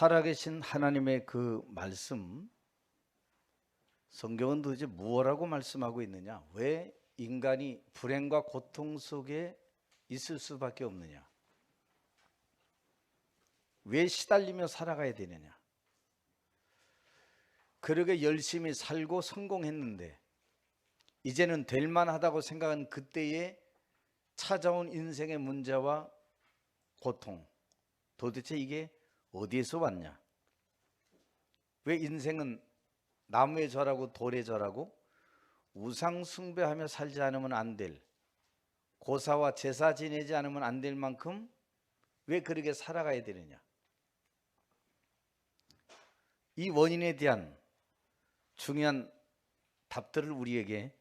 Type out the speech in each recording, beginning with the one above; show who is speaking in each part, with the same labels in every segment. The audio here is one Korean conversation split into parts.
Speaker 1: 살아계신 하나님의 그 말씀 성경은 도대체 무엇라고 말씀하고 있느냐? 왜 인간이 불행과 고통 속에 있을 수밖에 없느냐? 왜 시달리며 살아가야 되느냐? 그렇게 열심히 살고 성공했는데 이제는 될 만하다고 생각한 그때에 찾아온 인생의 문제와 고통 도대체 이게 어디에서 왔냐? 왜 인생은 나무에 절하고 돌에 절하고 우상 숭배하며 살지 않으면 안 될 고사와 제사 지내지 않으면 안 될 만큼 왜 그렇게 살아가야 되느냐? 이 원인에 대한 중요한 답들을 우리에게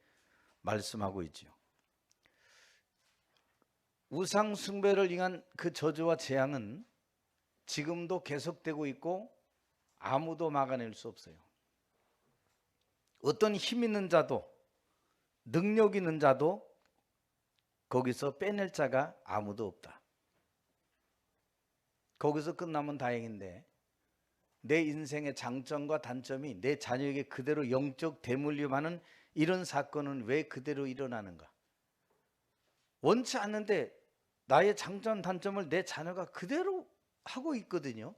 Speaker 1: 말씀하고 있죠. 우상 숭배를 위한 그 저주와 재앙은 지금도 계속되고 있고 아무도 막아낼 수 없어요. 어떤 힘 있는 자도 능력 있는 자도 거기서 빼낼 자가 아무도 없다. 거기서 끝나면 다행인데 내 인생의 장점과 단점이 내 자녀에게 그대로 영적 대물림하는 이런 사건은 왜 그대로 일어나는가? 원치 않는데 나의 장점 단점을 내 자녀가 그대로 하고 있거든요.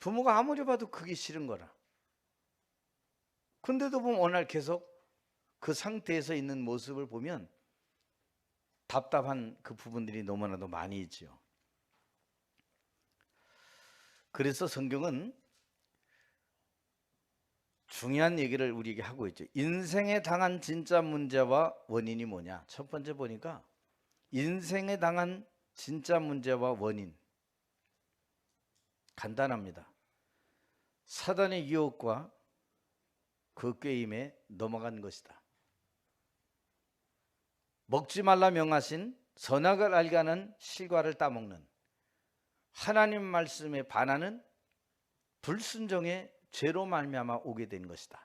Speaker 1: 부모가 아무리 봐도 그게 싫은 거라. 근데도 보면 어느 날 계속 그 상태에서 있는 모습을 보면 답답한 그 부분들이 너무나도 많이 있지요. 그래서 성경은 중요한 얘기를 우리에게 하고 있죠. 인생에 당한 진짜 문제와 원인이 뭐냐? 첫 번째 보니까 인생에 당한 진짜 문제와 원인 간단합니다. 사단의 유혹과 그 게임에 넘어간 것이다. 먹지 말라 명하신 선악을 알게 하는 실과를 따먹는 하나님 말씀에 반하는 불순종의 죄로 말미암아 오게 된 것이다.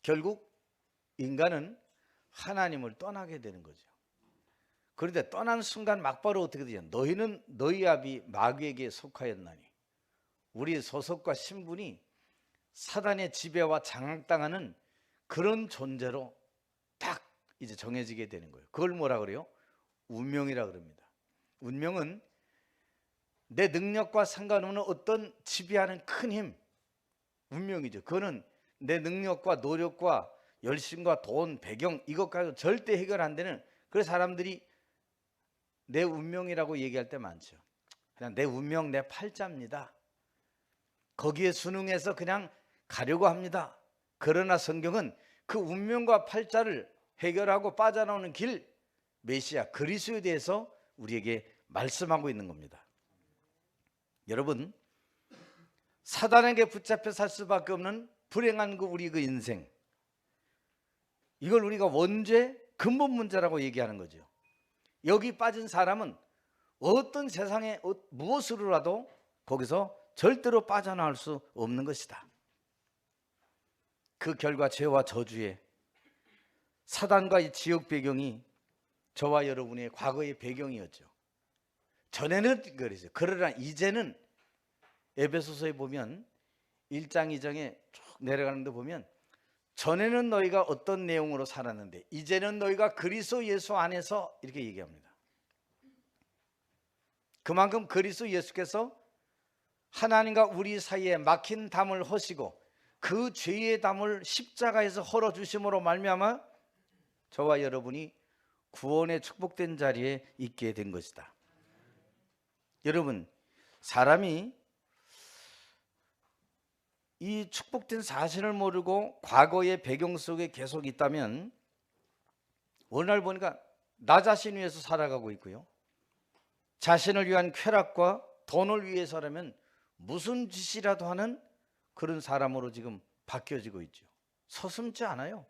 Speaker 1: 결국 인간은 하나님을 떠나게 되는 거죠. 그런데 떠난 순간 막바로 어떻게 되냐? 너희는 너희 아비 마귀에게 속하였나니 우리 소속과 신분이 사단의 지배와 장악당하는 그런 존재로 딱 이제 정해지게 되는 거예요. 그걸 뭐라 그래요? 운명이라 그럽니다. 운명은 내 능력과 상관없는 어떤 지배하는 큰 힘, 운명이죠. 그거는 내 능력과 노력과 열심과 돈, 배경 이것 가지고 절대 해결 안 되는 그래서 사람들이 내 운명이라고 얘기할 때 많죠. 그냥 내 운명 내 팔자입니다. 거기에 순응해서 그냥 가려고 합니다. 그러나 성경은 그 운명과 팔자를 해결하고 빠져나오는 길 메시아 그리스도에 대해서 우리에게 말씀하고 있는 겁니다. 여러분 사단에게 붙잡혀 살 수밖에 없는 불행한 그 우리 그 인생 이걸 우리가 원죄 근본 문제라고 얘기하는 거죠. 여기 빠진 사람은 어떤 세상에 어- 무엇으로라도 거기서 절대로 빠져나올 수 없는 것이다. 그 결과 죄와 저주에 사단과 이 지옥 배경이 저와 여러분의 과거의 배경이었죠. 전에는 그랬어요. 그러나 이제는 에베소서에 보면 1장 2장에 쭉 내려가는데 보면 전에는 너희가 어떤 내용으로 살았는데 이제는 너희가 그리스도 예수 안에서 이렇게 얘기합니다. 그만큼 그리스도 예수께서 하나님과 우리 사이에 막힌 담을 허시고 그 죄의 담을 십자가에서 헐어 주심으로 말미암아 저와 여러분이 구원의 축복된 자리에 있게 된 것이다. 여러분, 사람이 이 축복된 사실을 모르고 과거의 배경 속에 계속 있다면 어느 날 보니까 나 자신 위해서 살아가고 있고요. 자신을 위한 쾌락과 돈을 위해서라면 무슨 짓이라도 하는 그런 사람으로 지금 바뀌어지고 있죠. 서슴지 않아요.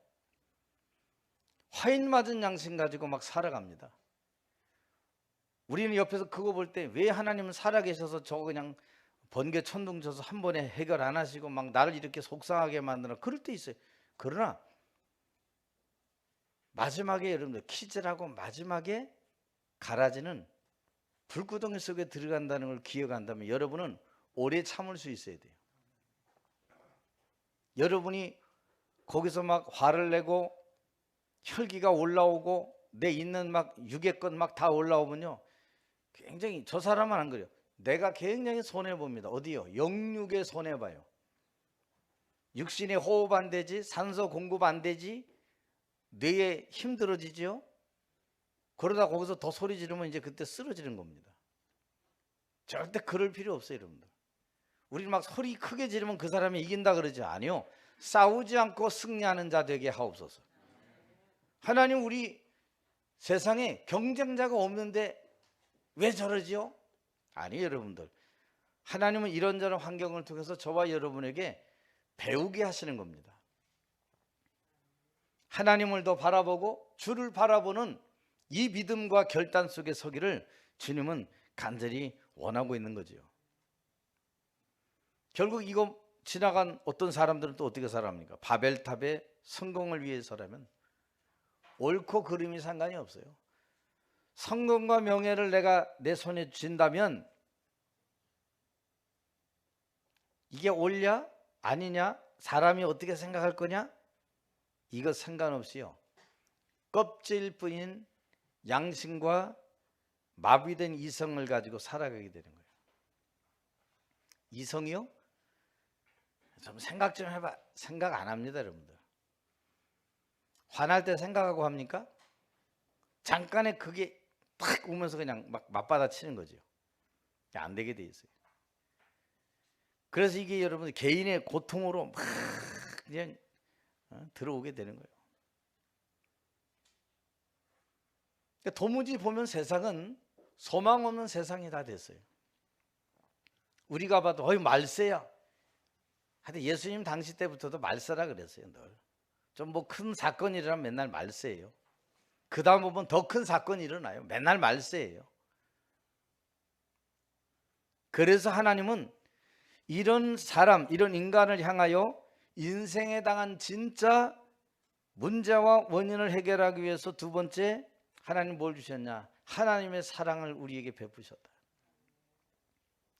Speaker 1: 화인 맞은 양심 가지고 막 살아갑니다. 우리는 옆에서 그거 볼 때 왜 하나님은 살아계셔서 저거 그냥 번개 천둥 쳐서 한 번에 해결 안 하시고 막 나를 이렇게 속상하게 만드나 그럴 때 있어요. 그러나 마지막에 여러분들 퀴즈라고 마지막에 가라지는 불구덩이 속에 들어간다는 걸 기억한다면 여러분은 오래 참을 수 있어야 돼요. 여러분이 거기서 막 화를 내고 혈기가 올라오고 내 있는 막 유괴권 막 다 올라오면요. 굉장히 저 사람은 안 그래요. 내가 굉장히 손해 봅니다. 어디요? 영육에 손해 봐요. 육신의 호흡 안 되지, 산소 공급 안 되지, 뇌에 힘들어지죠. 그러다 거기서 더 소리 지르면 이제 그때 쓰러지는 겁니다. 절대 그럴 필요 없어요, 여러분들. 우리 막 소리 크게 지르면 그 사람이 이긴다 그러지 아니요. 싸우지 않고 승리하는 자 되게 하옵소서. 하나님 우리 세상에 경쟁자가 없는데 왜 저러지요? 아니 여러분들. 하나님은 이런저런 환경을 통해서 저와 여러분에게 배우게 하시는 겁니다. 하나님을 더 바라보고 주를 바라보는 이 믿음과 결단 속에 서기를 주님은 간절히 원하고 있는 거지요. 결국 이거 지나간 어떤 사람들은 또 어떻게 살아합니까? 바벨탑의 성공을 위해서라면 옳고 그름이 상관이 없어요. 성공과 명예를 내가 내 손에 쥔다면 이게 옳냐 아니냐 사람이 어떻게 생각할 거냐 이거 상관없이요. 껍질뿐인 양심과 마비된 이성을 가지고 살아가게 되는 거예요. 이성이요? 좀 생각 좀 해봐. 생각 안 합니다, 여러분들. 화날 때 생각하고 합니까? 잠깐에 그게 탁 오면서 그냥 막 맞받아 치는 거죠. 안 되게 돼 있어요. 그래서 이게 여러분 개인의 고통으로 막 그냥 어, 들어오게 되는 거예요. 그러니까 도무지 보면 세상은 소망 없는 세상이 다 됐어요. 우리가 봐도 어이 말세야. 하여튼 예수님 당시 때부터도 말세라 그랬어요. 늘. 좀 뭐 큰 사건이 일어나면 맨날 말세예요. 그 다음 보면 더 큰 사건이 일어나요. 맨날 말세예요. 그래서 하나님은 이런 사람, 이런 인간을 향하여 인생에 당한 진짜 문제와 원인을 해결하기 위해서 두 번째 하나님 뭘 주셨냐? 하나님의 사랑을 우리에게 베푸셨다.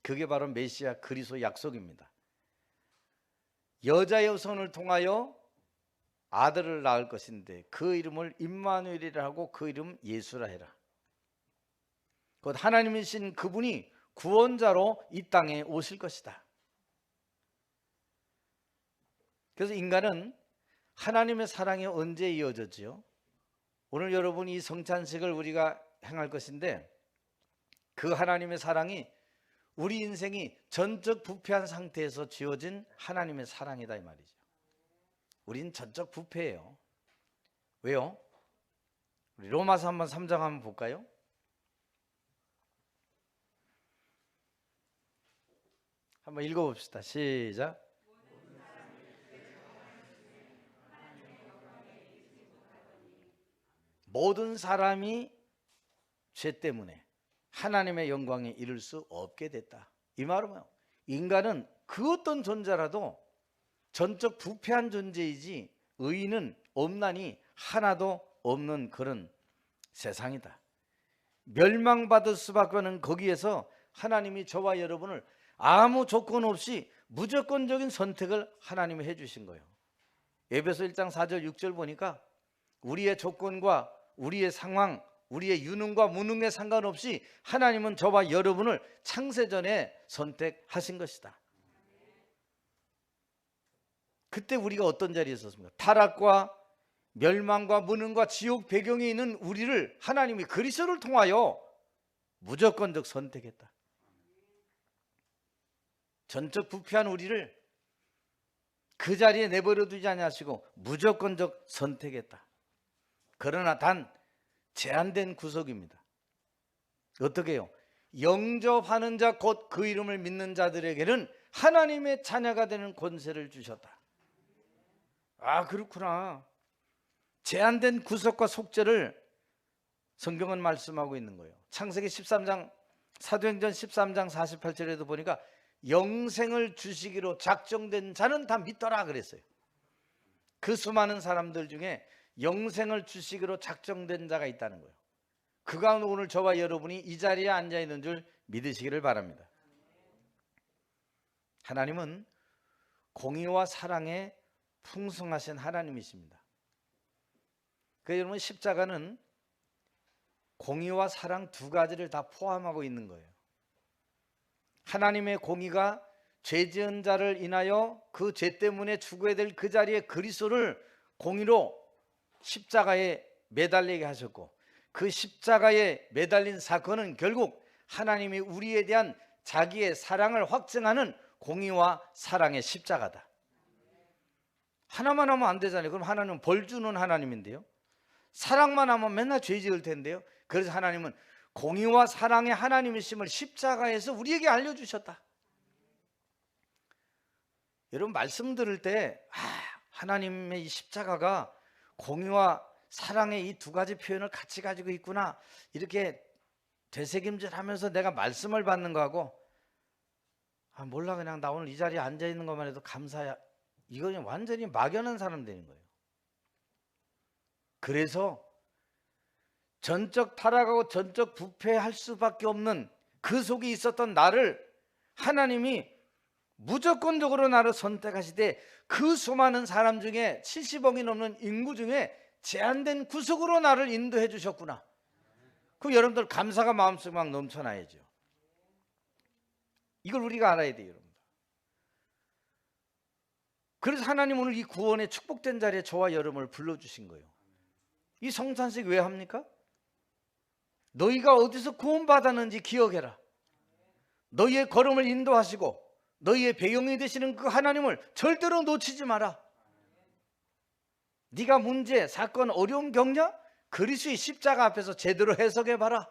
Speaker 1: 그게 바로 메시아 그리스도 약속입니다. 여자의 손을 통하여 아들을 낳을 것인데 그 이름을 임마누엘이라 하고 그 이름 예수라 해라. 곧 하나님이신 그분이 구원자로 이 땅에 오실 것이다. 그래서 인간은 하나님의 사랑이 언제 이어졌지요? 오늘 여러분 이 성찬식을 우리가 행할 것인데 그 하나님의 사랑이 우리 인생이 전적 부패한 상태에서 지어진 하나님의 사랑이다 이 말이죠. 우린 전적 부패예요. 왜요? 우리 로마서 한번 3장 한번 볼까요? 한번 읽어봅시다. 시작. 모든 사람이 죄 때문에 하나님의 영광에 이를 수 없게 됐다. 이 말은? 인간은 그 어떤 존재라도 전적 부패한 존재이지 의인은 없나니 하나도 없는 그런 세상이다. 멸망받을 수밖에 없는 거기에서 하나님이 저와 여러분을 아무 조건 없이 무조건적인 선택을 하나님이 해주신 거예요. 에베소 1장 4절 6절 보니까 우리의 조건과 우리의 상황, 우리의 유능과 무능에 상관없이 하나님은 저와 여러분을 창세전에 선택하신 것이다. 그때 우리가 어떤 자리에 있었습니까? 타락과 멸망과 무능과 지옥 배경에 있는 우리를 하나님이 그리스도를 통하여 무조건적 선택했다. 전적 부패한 우리를 그 자리에 내버려 두지 아니하시고 무조건적 선택했다. 그러나 단 제한된 구속입니다. 어떻게 해요? 영접하는 자 곧 그 이름을 믿는 자들에게는 하나님의 자녀가 되는 권세를 주셨다. 아 그렇구나. 제한된 구속과 속죄를 성경은 말씀하고 있는 거예요. 창세기 13장 사도행전 13장 48절에도 보니까 영생을 주시기로 작정된 자는 다 믿더라 그랬어요. 그 수많은 사람들 중에 영생을 주시기로 작정된 자가 있다는 거예요. 그 가운데 오늘 저와 여러분이 이 자리에 앉아 있는 줄 믿으시기를 바랍니다. 하나님은 공의와 사랑에 풍성하신 하나님이십니다. 그 여러분 십자가는 공의와 사랑 두 가지를 다 포함하고 있는 거예요. 하나님의 공의가 죄 지은 자를 인하여 그 죄 때문에 죽어야 될 그 자리에 그리스도를 공의로 십자가에 매달리게 하셨고 그 십자가에 매달린 사건은 결국 하나님이 우리에 대한 자기의 사랑을 확증하는 공의와 사랑의 십자가다. 하나만 하면 안 되잖아요. 그럼 하나님은 벌 주는 하나님인데요. 사랑만 하면 맨날 죄 지을 텐데요. 그래서 하나님은 공의와 사랑의 하나님이심을 십자가에서 우리에게 알려주셨다. 여러분 말씀 들을 때 아, 하나님의 이 십자가가 공의와 사랑의 이 두 가지 표현을 같이 가지고 있구나 이렇게 되새김질하면서 내가 말씀을 받는 거하고 아 몰라 그냥 나 오늘 이 자리에 앉아 있는 것만 해도 감사야 이거는 완전히 막연한 사람 되는 거예요. 그래서 전적 타락하고 전적 부패할 수밖에 없는 그 속에 있었던 나를 하나님이 무조건적으로 나를 선택하시되 그 수많은 사람 중에 70억이 넘는 인구 중에 제한된 구속으로 나를 인도해 주셨구나. 그 여러분들 감사가 마음속에 막 넘쳐나야죠. 이걸 우리가 알아야 돼요, 여러분들. 그래서 하나님 오늘 이 구원의 축복된 자리에 저와 여러분을 불러주신 거예요. 이 성찬식 왜 합니까? 너희가 어디서 구원받았는지 기억해라. 너희의 걸음을 인도하시고 너희의 배경이 되시는 그 하나님을 절대로 놓치지 마라. 네가 문제, 사건, 어려움 겪냐? 그리스의 십자가 앞에서 제대로 해석해 봐라.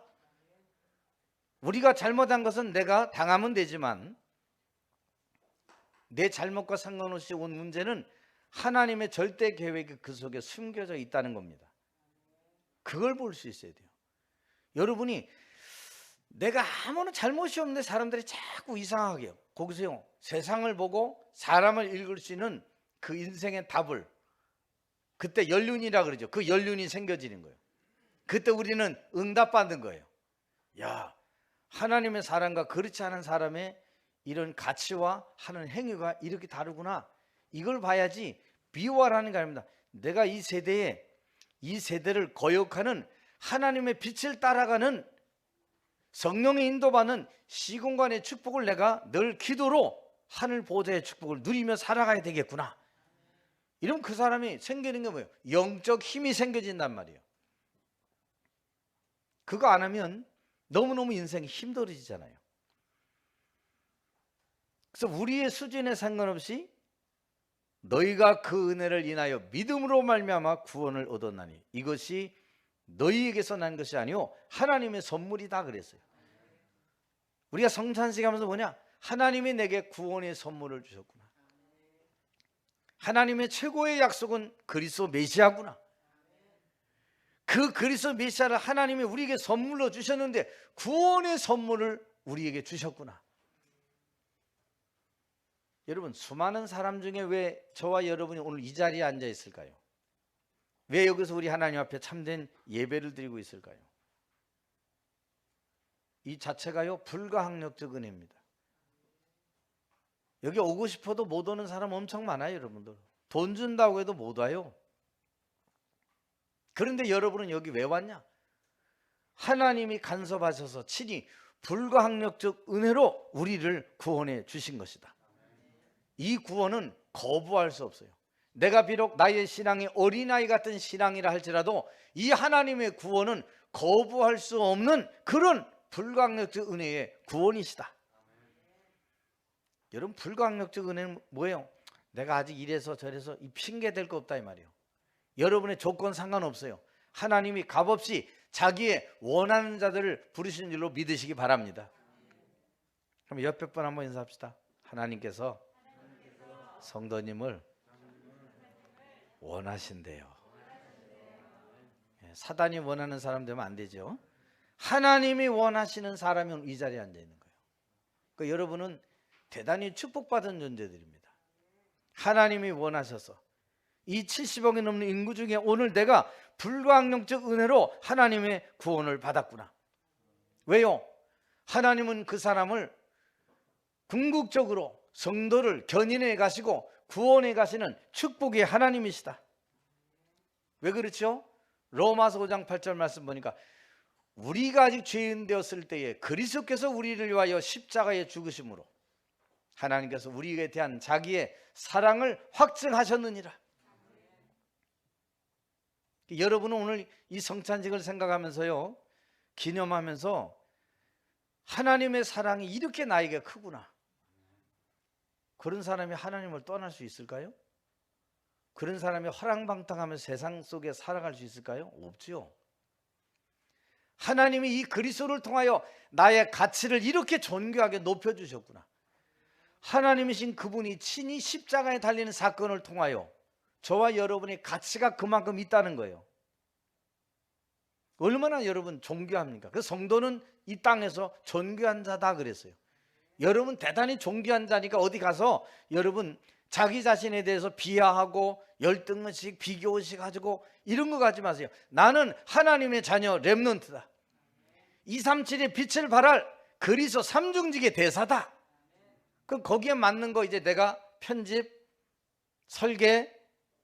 Speaker 1: 우리가 잘못한 것은 내가 당하면 되지만 내 잘못과 상관없이 온 문제는 하나님의 절대 계획이 그 속에 숨겨져 있다는 겁니다. 그걸 볼 수 있어야 돼요. 여러분이 내가 아무런 잘못이 없는데 사람들이 자꾸 이상하게 요 거기서요 세상을 보고 사람을 읽을 수 있는 그 인생의 답을 그때 연륜이라 그러죠. 그 연륜이 생겨지는 거예요. 그때 우리는 응답받는 거예요. 야 하나님의 사람과 그렇지 않은 사람의 이런 가치와 하는 행위가 이렇게 다르구나. 이걸 봐야지 비화라는 게 아닙니다. 내가 이 세대에 이 세대를 거역하는 하나님의 빛을 따라가는 성령의 인도받는 시공간의 축복을 내가 늘 기도로 하늘 보좌의 축복을 누리며 살아가야 되겠구나. 이러면 그 사람이 생기는 게 뭐예요? 영적 힘이 생겨진단 말이에요. 그거 안 하면 너무너무 인생이 힘들어지잖아요. 그래서 우리의 수준에 상관없이 너희가 그 은혜를 인하여 믿음으로 말미암아 구원을 얻었나니 이것이 너희에게서 난 것이 아니요 하나님의 선물이다 그랬어요. 우리가 성찬식 하면서 뭐냐? 하나님이 내게 구원의 선물을 주셨구나. 하나님의 최고의 약속은 그리스도 메시아구나. 그 그리스도 메시아를 하나님이 우리에게 선물로 주셨는데 구원의 선물을 우리에게 주셨구나. 여러분 수많은 사람 중에 왜 저와 여러분이 오늘 이 자리에 앉아 있을까요? 왜 여기서 우리 하나님 앞에 참된 예배를 드리고 있을까요? 이 자체가요 불가항력적 은혜입니다. 여기 오고 싶어도 못 오는 사람 엄청 많아요, 여러분들. 돈 준다고 해도 못 와요. 그런데 여러분은 여기 왜 왔냐? 하나님이 간섭하셔서 친히 불가항력적 은혜로 우리를 구원해 주신 것이다. 이 구원은 거부할 수 없어요. 내가 비록 나의 신앙이 어린아이 같은 신앙이라 할지라도 이 하나님의 구원은 거부할 수 없는 그런 불가항력적 은혜의 구원이시다. 여러분 불가항력적 은혜는 뭐예요? 내가 아직 이래서 저래서 이 핑계 될 거 없다 이 말이에요. 여러분의 조건 상관없어요. 하나님이 값없이 자기의 원하는 자들을 부르신 줄로 믿으시기 바랍니다. 그럼 옆에 분 한번 인사합시다. 하나님께서 성도님을 원하신대요. 예, 사단이 원하는 사람 되면 안 되죠. 하나님이 원하시는 사람이 이 자리에 앉아 있는 거예요. 그러니까 여러분은 대단히 축복받은 존재들입니다. 하나님이 원하셔서 이 70억이 넘는 인구 중에 오늘 내가 불가항력적 은혜로 하나님의 구원을 받았구나. 왜요? 하나님은 그 사람을 궁극적으로 성도를 견인해 가시고 구원해 가시는 축복의 하나님이시다. 왜 그렇죠? 로마서 5장 8절 말씀 보니까 우리가 아직 죄인 되었을 때에 그리스도께서 우리를 위하여 십자가에 죽으심으로 하나님께서 우리에 대한 자기의 사랑을 확증하셨느니라. 여러분은 오늘 이 성찬식을 생각하면서요. 기념하면서 하나님의 사랑이 이렇게 나에게 크구나. 그런 사람이 하나님을 떠날 수 있을까요? 그런 사람이 허랑방탕하며 세상 속에 살아갈 수 있을까요? 없지요. 하나님이 이 그리스도를 통하여 나의 가치를 이렇게 존귀하게 높여 주셨구나. 하나님이신 그분이 친히 십자가에 달리는 사건을 통하여 저와 여러분의 가치가 그만큼 있다는 거예요. 얼마나 여러분 존귀합니까? 그 성도는 이 땅에서 존귀한 자다 그랬어요. 여러분 대단히 존귀한 자니까 어디 가서 여러분 자기 자신에 대해서 비하하고 열등의식, 비교의식 가지고 이런 거 가지 마세요. 나는 하나님의 자녀 렘넌트다. 237의 빛을 발할 그리스도 삼중직의 대사다. 그 거기에 맞는 거 이제 내가 편집, 설계,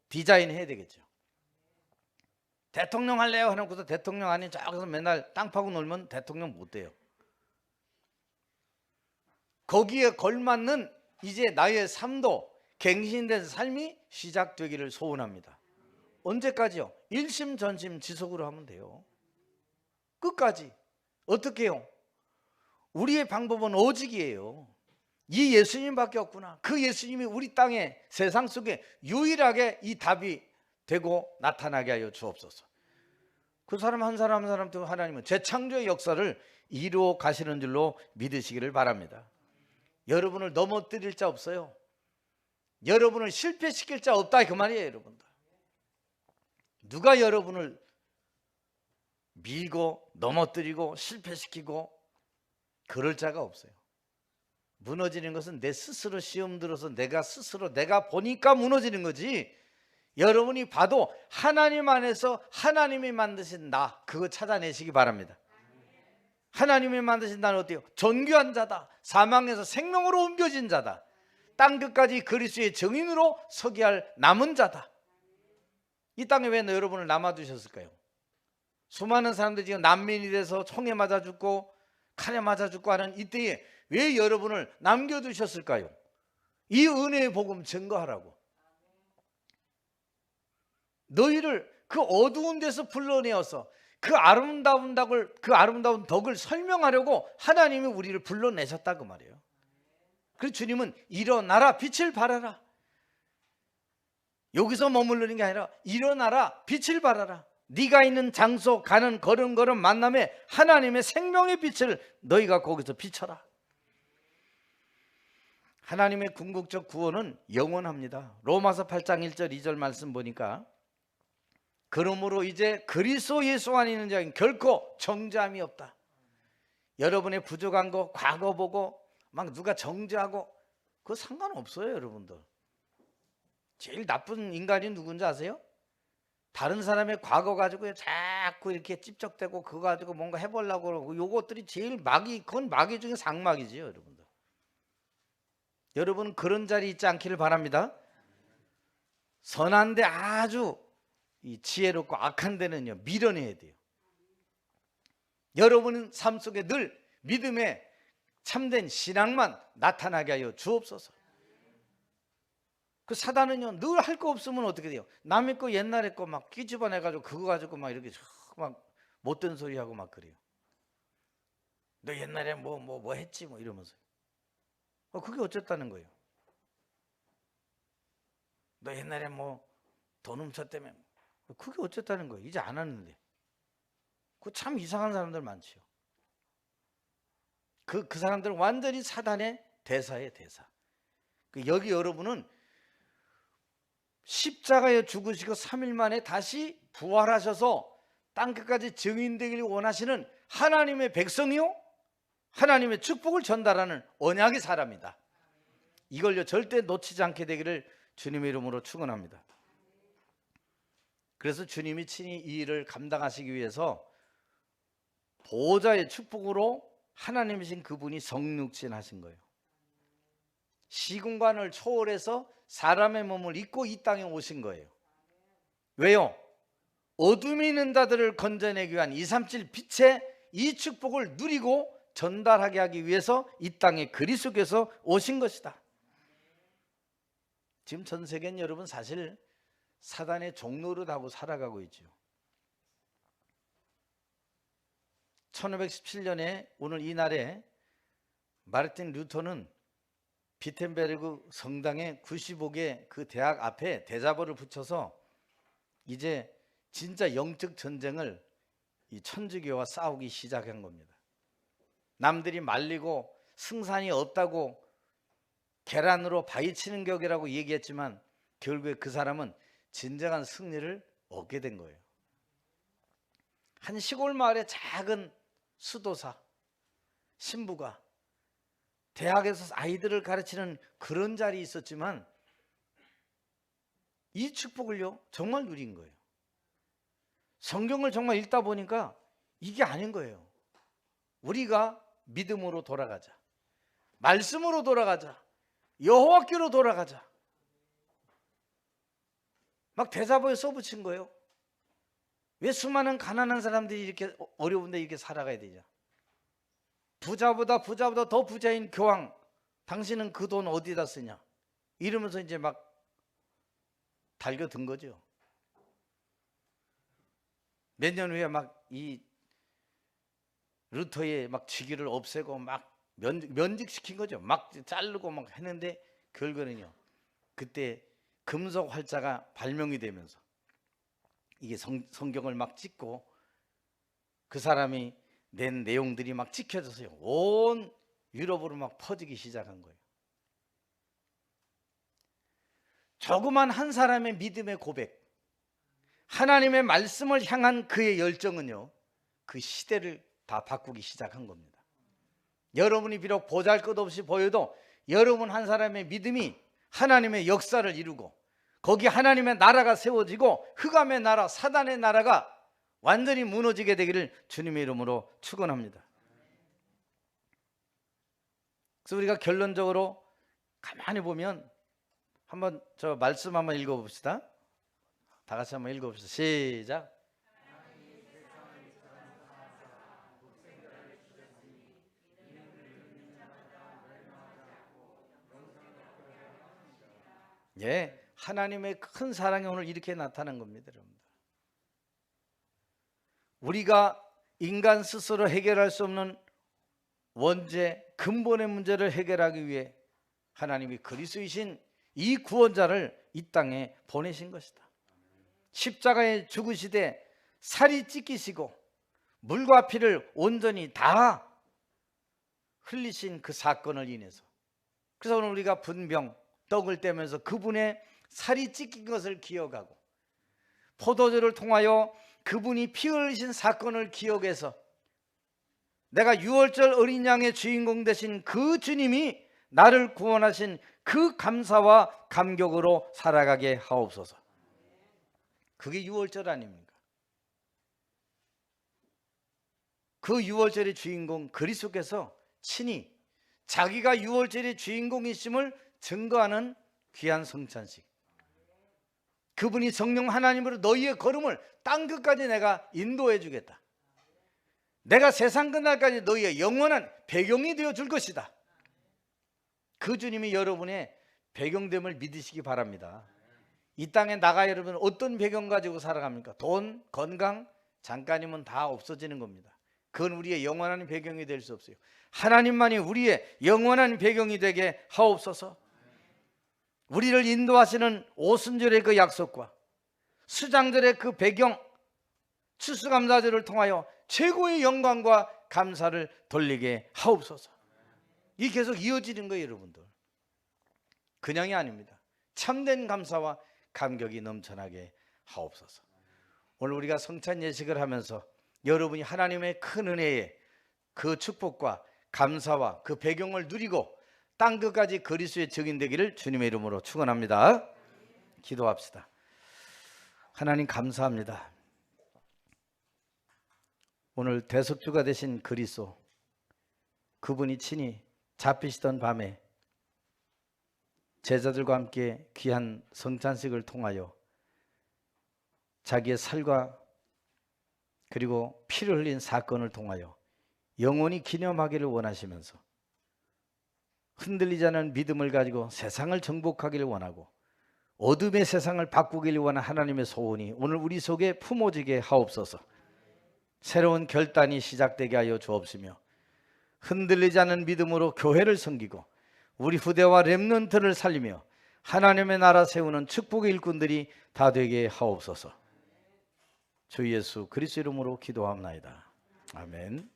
Speaker 1: 디자인 해야 되겠죠. 대통령 할래요? 하는고서 대통령 아닌 저기서 맨날 땅 파고 놀면 대통령 못 돼요. 거기에 걸맞는 이제 나의 삶도 갱신된 삶이 시작되기를 소원합니다. 언제까지요? 일심 전심 지속으로 하면 돼요. 끝까지. 어떻게 해요? 우리의 방법은 오직이에요. 이 예수님밖에 없구나. 그 예수님이 우리 땅에 세상 속에 유일하게 이 답이 되고 나타나게 하여 주옵소서. 그 사람 한 사람 한 사람도 하나님은 재창조의 역사를 이루어 가시는 줄로 믿으시기를 바랍니다. 여러분을 넘어뜨릴 자 없어요. 여러분을 실패시킬 자 없다 그 말이에요, 여러분들. 누가 여러분을 밀고 넘어뜨리고 실패시키고 그럴 자가 없어요. 무너지는 것은 내 스스로 시험 들어서 내가 스스로 내가 보니까 무너지는 거지. 여러분이 봐도 하나님 안에서 하나님이 만드신 나 그거 찾아내시기 바랍니다. 하나님이 만드신 나는 어때요? 존귀한 자다. 사망에서 생명으로 옮겨진 자다. 땅 끝까지 그리스도의 정인으로 서게 할 남은 자다. 이 땅에 왜 여러분을 남아두셨을까요? 수많은 사람들이 지금 난민이 돼서 총에 맞아 죽고 칼에 맞아 죽고 하는 이때에 왜 여러분을 남겨두셨을까요? 이 은혜의 복음 증거하라고. 너희를 그 어두운 데서 불러내어서 그 아름다운 덕을 그 아름다운 덕을 설명하려고 하나님이 우리를 불러내셨다 그 말이에요. 그래서 주님은 일어나라 빛을 발하라. 여기서 머무르는 게 아니라 일어나라 빛을 발하라. 네가 있는 장소 가는 걸음걸음 만남에 하나님의 생명의 빛을 너희가 거기서 비춰라. 하나님의 궁극적 구원은 영원합니다. 로마서 8장 1절 2절 말씀 보니까 그러므로 이제 그리스도 예수 안에 있는 자는 결코 정죄함이 없다. 여러분의 부족한 거 과거 보고 막 누가 정죄하고 그거 상관없어요, 여러분들. 제일 나쁜 인간이 누군지 아세요? 다른 사람의 과거 가지고 자꾸 이렇게 찝적대고 그거 가지고 뭔가 해보려고 그러고 요것들이 제일 마귀 그건 마귀 중에 상마귀지요, 여러분들. 여러분 그런 자리 있지 않기를 바랍니다. 선한데 아주 이 지혜롭고 악한 데는요 밀어내야 돼요. 여러분은 삶 속에 늘 믿음의 참된 신앙만 나타나게 하여 주옵소서. 그 사단은요 늘 할 거 없으면 어떻게 돼요? 남의 거 옛날에 거 막 끼집어내 가지고 그거 가지고 막 이렇게 막 못된 소리 하고 막 그래요. 너 옛날에 뭐 뭐뭐 했지 뭐 이러면서. 어 그게 어쨌다는 거예요. 너 옛날에 뭐 돈 훔쳤다며 그게 어쨌다는 거예요. 이제 안 하는데. 그 참 이상한 사람들 많지요. 그, 그 사람들은 완전히 사단의 대사의 대사. 그 여기 여러분은 십자가에 죽으시고 3일 만에 다시 부활하셔서 땅끝까지 증인되기를 원하시는 하나님의 백성이요? 하나님의 축복을 전달하는 언약의 사람이다. 이걸요 절대 놓치지 않게 되기를 주님의 이름으로 축원합니다. 그래서 주님이 친히 이 일을 감당하시기 위해서 보호자의 축복으로 하나님이신 그분이 성육신 하신 거예요. 시공간을 초월해서 사람의 몸을 입고 이 땅에 오신 거예요. 왜요? 어둠이 있는 자들을 건져내기 위한 237 빛의 이 축복을 누리고 전달하게 하기 위해서 이 땅에 그리스도께서 오신 것이다. 지금 전 세계는 여러분 사실 사단의 종로를 하고 살아가고 있죠. 1517년에 오늘 이 날에 마르틴 루터는 비텐베르그 성당의 95개 그 대학 앞에 대자보를 붙여서 이제 진짜 영적 전쟁을 이 천주교와 싸우기 시작한 겁니다. 남들이 말리고 승산이 없다고 계란으로 바위치는 격이라고 얘기했지만 결국에 그 사람은 진정한 승리를 얻게 된 거예요. 한 시골 마을의 작은 수도사 신부가 대학에서 아이들을 가르치는 그런 자리에 있었지만 이 축복을요 정말 누린 거예요. 성경을 정말 읽다 보니까 이게 아닌 거예요. 우리가 믿음으로 돌아가자. 말씀으로 돌아가자. 여호와께로 돌아가자. 막 대자보에 써붙인 거예요. 왜 수많은 가난한 사람들이 이렇게 어려운데 이렇게 살아가야 되냐? 부자보다 부자보다 더 부자인 교황, 당신은 그 돈 어디다 쓰냐? 이러면서 이제 막 달겨든 거죠. 몇 년 후에 막 이 루터의 막 직위를 없애고 막 면, 면직시킨 거죠. 막 자르고 막 했는데 결과는요. 그때 금속 활자가 발명이 되면서 이게 성, 성경을 막 찍고 그 사람이 낸 내용들이 막 찍혀져서요. 온 유럽으로 막 퍼지기 시작한 거예요. 조그만 한 사람의 믿음의 고백, 하나님의 말씀을 향한 그의 열정은요, 그 시대를 다 바꾸기 시작한 겁니다. 여러분이 비록 보잘 것 없이 보여도 여러분 한 사람의 믿음이 하나님의 역사를 이루고 거기 하나님의 나라가 세워지고 흑암의 나라, 사단의 나라가 완전히 무너지게 되기를 주님의 이름으로 축원합니다. 그래서 우리가 결론적으로 가만히 보면 한번 저 말씀 한번 읽어 봅시다. 다 같이 한번 읽어 봅시다. 시작. 예, 하나님의 큰 사랑이 오늘 이렇게 나타난 겁니다, 여러분들. 우리가 인간 스스로 해결할 수 없는 원죄 근본의 문제를 해결하기 위해 하나님이 그리스도이신 이 구원자를 이 땅에 보내신 것이다. 십자가에 죽으시되 살이 찢기시고 물과 피를 온전히 다 흘리신 그 사건을 인해서 그래서 오늘 우리가 분병 떡을 떼면서 그분의 살이 찢긴 것을 기억하고 포도주를 통하여 그분이 피 흘리신 사건을 기억해서 내가 유월절 어린 양의 주인공 되신 그 주님이 나를 구원하신 그 감사와 감격으로 살아가게 하옵소서. 그게 유월절 아닙니까? 그 유월절의 주인공 그리스도께서 친히 자기가 유월절의 주인공이심을 증거하는 귀한 성찬식. 그분이 성령 하나님으로 너희의 걸음을 땅 끝까지 내가 인도해 주겠다. 내가 세상 끝날까지 너희의 영원한 배경이 되어 줄 것이다. 그 주님이 여러분의 배경됨을 믿으시기 바랍니다. 이 땅에 나가 여러분 어떤 배경 가지고 살아갑니까? 돈, 건강, 잠깐이면 다 없어지는 겁니다. 그건 우리의 영원한 배경이 될 수 없어요. 하나님만이 우리의 영원한 배경이 되게 하옵소서. 우리를 인도하시는 오순절의 그 약속과 수장들의 그 배경, 추수감사절을 통하여 최고의 영광과 감사를 돌리게 하옵소서. 이 계속 이어지는 거예요, 여러분들. 그냥이 아닙니다. 참된 감사와 감격이 넘쳐나게 하옵소서. 오늘 우리가 성찬 예식을 하면서 여러분이 하나님의 큰 은혜에 그 축복과 감사와 그 배경을 누리고 땅 끝까지 그리스도의 증인 되기를 주님의 이름으로 축원합니다. 기도합시다. 하나님 감사합니다. 오늘 대속주가 되신 그리스도 그분이 친히 잡히시던 밤에 제자들과 함께 귀한 성찬식을 통하여 자기의 살과 그리고 피를 흘린 사건을 통하여 영원히 기념하기를 원하시면서 흔들리지 않은 믿음을 가지고 세상을 정복하기를 원하고 어둠의 세상을 바꾸기를 원하는 하나님의 소원이 오늘 우리 속에 품어지게 하옵소서. 새로운 결단이 시작되게 하여 주옵시며 흔들리지 않은 믿음으로 교회를 섬기고 우리 후대와 렘넌트를 살리며 하나님의 나라 세우는 축복의 일꾼들이 다 되게 하옵소서. 주 예수 그리스도 이름으로 기도합나이다. 아멘.